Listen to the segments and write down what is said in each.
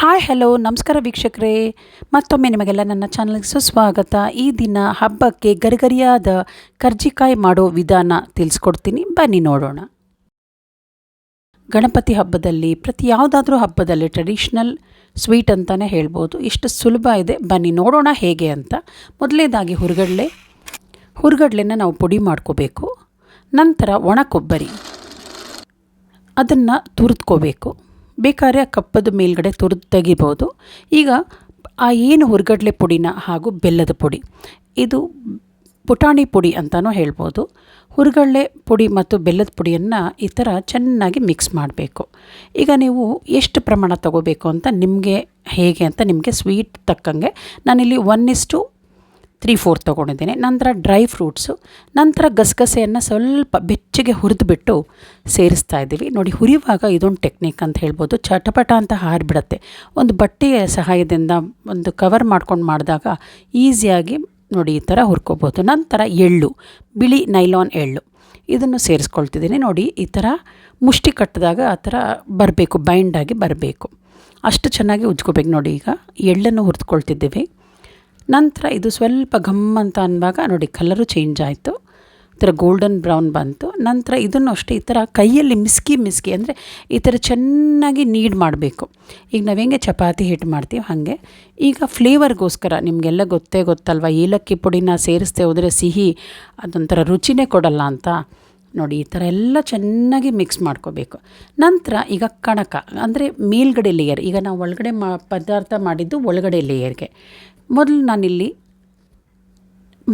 Hi hello ನಮಸ್ಕಾರ ವೀಕ್ಷಕರೇ. ಮತ್ತೊಮ್ಮೆ ನಿಮಗೆಲ್ಲ ನನ್ನ ಚಾನಲ್ಗೆ ಸುಸ್ವಾಗತ. ಈ ದಿನ ಹಬ್ಬಕ್ಕೆ ಗರಿಗರಿಯಾದ ಕರ್ಜಿಕಾಯಿ ಮಾಡೋ ವಿಧಾನ ತಿಳಿಸ್ಕೊಡ್ತೀನಿ. ಬನ್ನಿ ನೋಡೋಣ. ಗಣಪತಿ ಹಬ್ಬದಲ್ಲಿ ಪ್ರತಿ ಯಾವುದಾದ್ರೂ ಹಬ್ಬದಲ್ಲಿ ಟ್ರೆಡಿಷ್ನಲ್ ಸ್ವೀಟ್ ಅಂತಲೇ ಹೇಳ್ಬೋದು. ಇಷ್ಟು ಸುಲಭ ಇದೆ. ಬನ್ನಿ ನೋಡೋಣ ಹೇಗೆ ಅಂತ. ಮೊದಲನೇದಾಗಿ ಹುರ್ಗಡ್ಲೆ. ಹುರ್ಗಡ್ಲೆನ ನಾವು ಪುಡಿ ಮಾಡ್ಕೋಬೇಕು. ನಂತರ ಒಣ ಕೊಬ್ಬರಿ. ಅದನ್ನು ತುರಿದ್ಕೋಬೇಕು. ಬೇಕಾದ್ರೆ ಕಪ್ಪದ ಮೇಲ್ಗಡೆ ತುರಿದು ತೆಗಿಬೋದು. ಈಗ ಆ ಏನು ಹುರ್ಗಡ್ಲೆ ಪುಡಿನ ಹಾಗೂ ಬೆಲ್ಲದ ಪುಡಿ, ಇದು ಪುಟಾಣಿ ಪುಡಿ ಅಂತಲೂ ಹೇಳ್ಬೋದು. ಹುರ್ಗಡ್ಲೆ ಪುಡಿ ಮತ್ತು ಬೆಲ್ಲದ ಪುಡಿಯನ್ನು ಈ ಥರ ಚೆನ್ನಾಗಿ ಮಿಕ್ಸ್ ಮಾಡಬೇಕು. ಈಗ ನೀವು ಎಷ್ಟು ಪ್ರಮಾಣ ತಗೋಬೇಕು ಅಂತ ನಿಮಗೆ ಹೇಗೆ ಅಂತ ನಿಮಗೆ ಸ್ವೀಟ್ ತಕ್ಕಂಗೆ ನಾನಿಲ್ಲಿ ಒನ್ ಇಸ್ಟು ತ್ರೀ ಫೋರ್ ತೊಗೊಂಡಿದ್ದೀನಿ. ನಂತರ ಡ್ರೈ ಫ್ರೂಟ್ಸು ನಂತರ ಗಸಗಸೆಯನ್ನು ಸ್ವಲ್ಪ ಬೆಚ್ಚಗೆ ಹುರಿದುಬಿಟ್ಟು ಸೇರಿಸ್ತಾ ಇದ್ದೀವಿ. ನೋಡಿ, ಹುರಿಯುವಾಗ ಇದೊಂದು ಟೆಕ್ನಿಕ್ ಅಂತ ಹೇಳ್ಬೋದು. ಚಟಪಟ ಅಂತ ಹಾರಿಬಿಡತ್ತೆ. ಒಂದು ಬಟ್ಟೆಯ ಸಹಾಯದಿಂದ ಒಂದು ಕವರ್ ಮಾಡ್ಕೊಂಡು ಮಾಡಿದಾಗ ಈಸಿಯಾಗಿ ನೋಡಿ, ಈ ಥರ ಹುರ್ಕೋಬೋದು. ನಂತರ ಎಳ್ಳು, ಬಿಳಿ ನೈಲಾನ್ ಎಳ್ಳು. ಇದನ್ನು ಸೇರಿಸ್ಕೊಳ್ತಿದ್ದೀನಿ. ನೋಡಿ, ಈ ಥರ ಮುಷ್ಟಿ ಕಟ್ಟಿದಾಗ ಆ ಥರ ಬರಬೇಕು ಬೈಂಡಾಗಿ ಬರಬೇಕು. ಅಷ್ಟು ಚೆನ್ನಾಗಿ ಉಜ್ಕೋಬೇಕು. ನೋಡಿ, ಈಗ ಎಳ್ಳನ್ನು ಹುರಿದುಕೊಳ್ತಿದ್ದೀವಿ. ನಂತರ ಇದು ಸ್ವಲ್ಪ ಘಮ್ ಅಂತ ಅನ್ನುವಾಗ ನೋಡಿ ಕಲರು ಚೇಂಜ್ ಆಯಿತು. ಈ ಥರ ಗೋಲ್ಡನ್ ಬ್ರೌನ್ ಬಂತು. ನಂತರ ಇದನ್ನು ಅಷ್ಟೇ ಈ ಥರ ಕೈಯಲ್ಲಿ ಮಿಸ್ಕಿ ಮಿಸ್ಕಿ ಅಂದರೆ ಈ ಥರ ಚೆನ್ನಾಗಿ ನೀಡ್ ಮಾಡಬೇಕು. ಈಗ ನಾವು ಹೆಂಗೆ ಚಪಾತಿ ಹಿಟ್ಟು ಮಾಡ್ತೀವಿ ಹಾಗೆ. ಈಗ ಫ್ಲೇವರ್ಗೋಸ್ಕರ ನಿಮಗೆಲ್ಲ ಗೊತ್ತೇ ಗೊತ್ತಲ್ವ? ಏಲಕ್ಕಿ ಪುಡಿನ ಸೇರಿಸ್ತೇ ಹೋದರೆ ಸಿಹಿ ಅದೊಂಥರ ರುಚಿನೇ ಕೊಡಲ್ಲ ಅಂತ. ನೋಡಿ ಈ ಥರ ಎಲ್ಲ ಚೆನ್ನಾಗಿ ಮಿಕ್ಸ್ ಮಾಡ್ಕೋಬೇಕು. ನಂತರ ಈಗ ಕಣಕ ಅಂದರೆ ಮೇಲ್ಗಡೆ ಲೇಯರ್ ಈಗ ನಾವು ಒಳಗಡೆ ಮಾ ಪದಾರ್ಥ ಮಾಡಿದ್ದು ಒಳಗಡೆ ಲೇಯರ್ಗೆ ಮೊದಲು ನಾನಿಲ್ಲಿ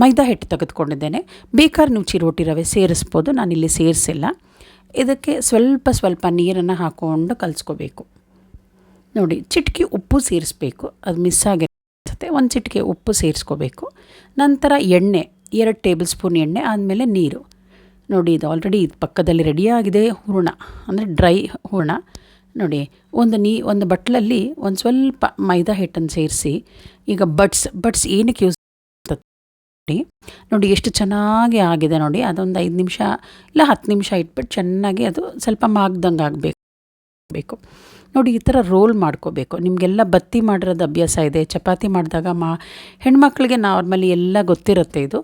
ಮೈದಾ ಹಿಟ್ಟು ತೆಗೆದುಕೊಂಡಿದ್ದೇನೆ. ಬೇಕಾದ್ರೆ ನೀವು ಚಿರೋಟಿ ರವೆ ಸೇರಿಸ್ಬೋದು, ನಾನಿಲ್ಲಿ ಸೇರಿಸಿಲ್ಲ. ಇದಕ್ಕೆ ಸ್ವಲ್ಪ ಸ್ವಲ್ಪ ನೀರನ್ನು ಹಾಕ್ಕೊಂಡು ಕಲಿಸ್ಕೋಬೇಕು. ನೋಡಿ, ಚಿಟಕಿ ಉಪ್ಪು ಸೇರಿಸ್ಬೇಕು. ಅದು ಮಿಸ್ ಆಗಿರುತ್ತೆ. ಒಂದು ಚಿಟಿಕೆ ಉಪ್ಪು ಸೇರಿಸ್ಕೋಬೇಕು. ನಂತರ ಎಣ್ಣೆ, ಎರಡು ಟೇಬಲ್ ಸ್ಪೂನ್ ಎಣ್ಣೆ, ಆದಮೇಲೆ ನೀರು. ನೋಡಿ, ಇದು ಆಲ್ರೆಡಿ ಇದು ಪಕ್ಕದಲ್ಲಿ ರೆಡಿಯಾಗಿದೆ ಹೂರ್ಣ, ಅಂದರೆ ಡ್ರೈ ಹೂರ್ಣ. ನೋಡಿ, ಒಂದು ನೀ, ಒಂದು ಬಟ್ಲಲ್ಲಿ ಒಂದು ಸ್ವಲ್ಪ ಮೈದಾ ಹಿಟ್ಟನ್ನು ಸೇರಿಸಿ ಈಗ ಬಡ್ಸ್ ಬಡ್ಸ್ ಏನಕ್ಕೆ ಯೂಸ್ ನೋಡಿ? ನೋಡಿ ಎಷ್ಟು ಚೆನ್ನಾಗಿ ಆಗಿದೆ ನೋಡಿ. ಅದೊಂದು ಐದು ನಿಮಿಷ ಇಲ್ಲ ಹತ್ತು ನಿಮಿಷ ಇಟ್ಬಿಟ್ಟು ಚೆನ್ನಾಗಿ ಅದು ಸ್ವಲ್ಪ ಮಾಗ್ದಂಗೆ ಆಗಬೇಕು ಬೇಕು ನೋಡಿ, ಈ ಥರ ರೋಲ್ ಮಾಡ್ಕೋಬೇಕು. ನಿಮಗೆಲ್ಲ ಬತ್ತಿ ಮಾಡಿರೋದು ಅಭ್ಯಾಸ ಇದೆ. ಚಪಾತಿ ಮಾಡಿದಾಗ ಮಾ, ಹೆಣ್ಮಕ್ಳಿಗೆ ನಾರ್ಮಲಿ ಎಲ್ಲ ಗೊತ್ತಿರುತ್ತೆ ಇದು.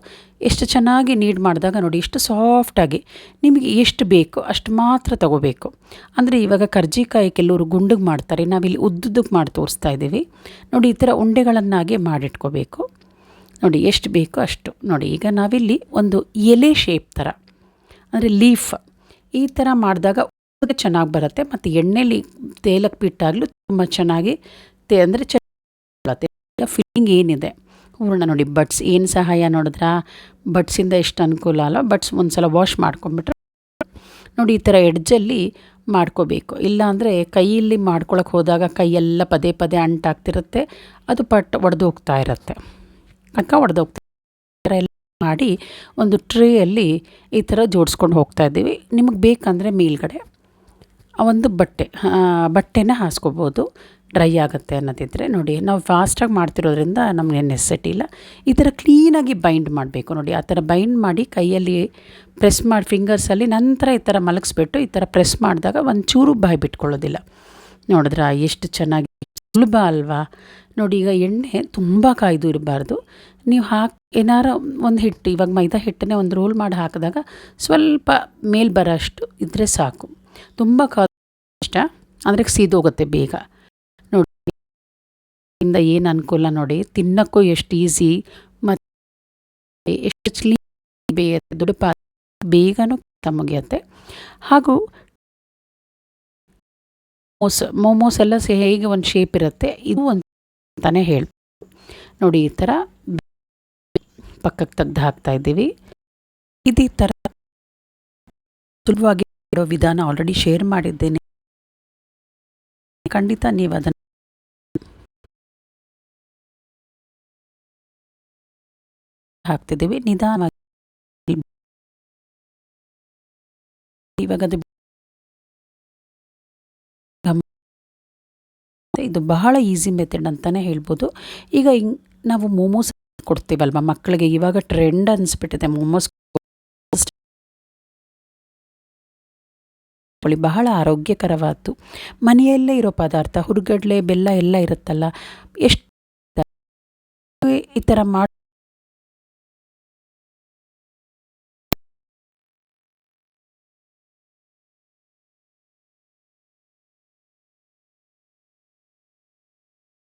ಎಷ್ಟು ಚೆನ್ನಾಗಿ ನೀಡ್ ಮಾಡಿದಾಗ ನೋಡಿ ಎಷ್ಟು ಸಾಫ್ಟಾಗಿ ನಿಮಗೆ ಎಷ್ಟು ಬೇಕು ಅಷ್ಟು ಮಾತ್ರ ತಗೋಬೇಕು. ಅಂದರೆ ಇವಾಗ ಕರ್ಜಿಕಾಯಿ ಕೆಲವರು ಗುಂಡಿಗೆ ಮಾಡ್ತಾರೆ. ನಾವಿಲ್ಲಿ ಉದ್ದುದ್ದಕ್ಕೆ ಮಾಡಿ ತೋರಿಸ್ತಾ ಇದ್ದೀವಿ. ನೋಡಿ, ಈ ಥರ ಉಂಡೆಗಳನ್ನಾಗಿ ಮಾಡಿಟ್ಕೋಬೇಕು. ನೋಡಿ, ಎಷ್ಟು ಬೇಕೋ ಅಷ್ಟು. ನೋಡಿ, ಈಗ ನಾವಿಲ್ಲಿ ಒಂದು ಎಲೆ ಶೇಪ್ ಥರ. ಅಂದರೆ ಲೀಫ್. ಈ ಥರ ಮಾಡಿದಾಗ ಚೆನ್ನಾಗಿ ಬರುತ್ತೆ. ಮತ್ತು ಎಣ್ಣೆಲಿ ತೇಲಕ್ಕೆ ಬಿಟ್ಟಾಗಲೂ ತುಂಬ ಚೆನ್ನಾಗಿ ತೇ, ಅಂದರೆ ಚೆನ್ನಾಗಿ ಫಿಲ್ಲಿಂಗ್ ಏನಿದೆ? ಹೂರ್ಣ ನೋಡಿ ಬಟ್ಸ್ ಏನು ಸಹಾಯ ನೋಡಿದ್ರ? ಬಟ್ಸಿಂದ ಎಷ್ಟು ಅನುಕೂಲ ಅಲ್ಲ ಬಟ್ಸ್ ಒಂದು ಸಲ ವಾಶ್ ಮಾಡ್ಕೊಂಬಿಟ್ರೆ ನೋಡಿ, ಈ ಥರ ಎಡ್ಜಲ್ಲಿ ಮಾಡ್ಕೋಬೇಕು. ಇಲ್ಲಾಂದರೆ ಕೈಯಲ್ಲಿ ಮಾಡ್ಕೊಳಕ್ಕೆ ಹೋದಾಗ ಕೈಯೆಲ್ಲ ಪದೇ ಪದೇ ಅಂಟಾಗ್ತಿರುತ್ತೆ. ಅದು ಪಟ್ ಒಡೆದು ಹೋಗ್ತಾ ಇರುತ್ತೆ. ಅಕ್ಕ ಒಡೆದೋಗ್ತಾ ಎಲ್ಲ ಮಾಡಿ ಒಂದು ಟ್ರೇಯಲ್ಲಿ ಈ ಥರ ಜೋಡಿಸ್ಕೊಂಡು ಹೋಗ್ತಾ ಇದ್ದೀವಿ. ನಿಮಗೆ ಬೇಕಂದರೆ ಮೇಲ್ಗಡೆ ಒಂದು ಬಟ್ಟೆ ಬಟ್ಟೆನ ಹಾಸ್ಕೋಬೋದು. ಡ್ರೈ ಆಗುತ್ತೆ ಅನ್ನೋದಿದ್ದರೆ ನೋಡಿ, ನಾವು ಫಾಸ್ಟಾಗಿ ಮಾಡ್ತಿರೋದ್ರಿಂದ ನಮಗೆ ನೆಸೆಸಿಟಿ ಇಲ್ಲ. ಈ ಥರ ಕ್ಲೀನಾಗಿ ಬೈಂಡ್ ಮಾಡಬೇಕು ನೋಡಿ, ಆ ಥರ ಬೈಂಡ್ ಮಾಡಿ ಕೈಯಲ್ಲಿ ಪ್ರೆಸ್ ಮಾಡಿ, ಫಿಂಗರ್ಸಲ್ಲಿ ನಂತರ ಈ ಥರ ಮಲಗಿಸ್ಬಿಟ್ಟು ಈ ಥರ ಪ್ರೆಸ್ ಮಾಡಿದಾಗ ಒಂದು ಚೂರು ಬಾಯಿ ಬಿಟ್ಕೊಳ್ಳೋದಿಲ್ಲ. ನೋಡಿದ್ರ, ಎಷ್ಟು ಚೆನ್ನಾಗಿ ಸುಲಭ ಅಲ್ವಾ? ನೋಡಿ, ಈಗ ಎಣ್ಣೆ ತುಂಬ ಕಾಯ್ದು ಇರಬಾರ್ದು. ನೀವು ಹಾಕಿ, ಏನಾರ ಒಂದು ಹಿಟ್ಟು, ಇವಾಗ ಮೈದಾ ಹಿಟ್ಟನ್ನೇ ಒಂದು ರೋಲ್ ಮಾಡಿ ಹಾಕಿದಾಗ ಸ್ವಲ್ಪ ಮೇಲೆ ಬರೋಷ್ಟು ಇದ್ದರೆ ಸಾಕು. ತುಂಬ ಕಷ್ಟ ಅಂದರೆ ಸೀದೋಗುತ್ತೆ ಬೇಗ. ನೋಡಿ ಇಂದ ಏನು ಅನುಕೂಲ ನೋಡಿ, ತಿನ್ನೋಕ್ಕೂ ಎಷ್ಟು ಈಸಿ ಮತ್ತು ಎಷ್ಟು ಕ್ಲೀನ್ ಬೇಯುತ್ತೆ ದುಡುಪ ಬೇಗನೂ ಮುಗಿಯುತ್ತೆ. ಹಾಗೂ ಮೋಮೋಸ್ ಮೋಮೋಸ್ ಎಲ್ಲ ಹೇಗೆ ಒಂದು ಶೇಪ್ ಇರುತ್ತೆ, ಇದು ಒಂದು ಅಂತಲೇ ಹೇಳಿ ನೋಡಿ, ಈ ಥರ ಪಕ್ಕಕ್ಕೆ ತೆಗ್ದು ಹಾಕ್ತಾ ಇದ್ದೀವಿ. ಇದೇ ಥರ ಸುಲಭವಾಗಿ ಇರೋ ವಿಧಾನ ಆಲ್ರೆಡಿ ಶೇರ್ ಮಾಡಿದ್ದೇನೆ. ಖಂಡಿತ ನೀವು ಅದನ್ನು ಹಾಕ್ತಿದ್ದೀವಿ. ನಿಧಾನವಾಗಿ. ಇವಾಗ ಅದು ಇದು ಬಹಳ ಈಸಿ ಮೆಥಡ್ ಅಂತಲೇ ಹೇಳ್ಬೋದು. ಈಗ ಹಿಂಗೆ ನಾವು ಮೋಮೋಸ್ ಕೊಡ್ತೀವಲ್ವ ಮಕ್ಕಳಿಗೆ? ಇವಾಗ ಟ್ರೆಂಡ್ ಅನಿಸ್ಬಿಟ್ಟಿದೆ. ಮೋಮೋಸ್ ಮಾಡ್ಕೊಳ್ಳಿ ಬಹಳ ಆರೋಗ್ಯಕರವಾದ್ದು. ಮನೆಯಲ್ಲೇ ಇರೋ ಪದಾರ್ಥ ಹುರ್ಗಡ್ಲೆ ಬೆಲ್ಲ ಎಲ್ಲ ಇರುತ್ತಲ್ಲ ಎಷ್ಟು ಈ ಥರ ಮಾಡಿ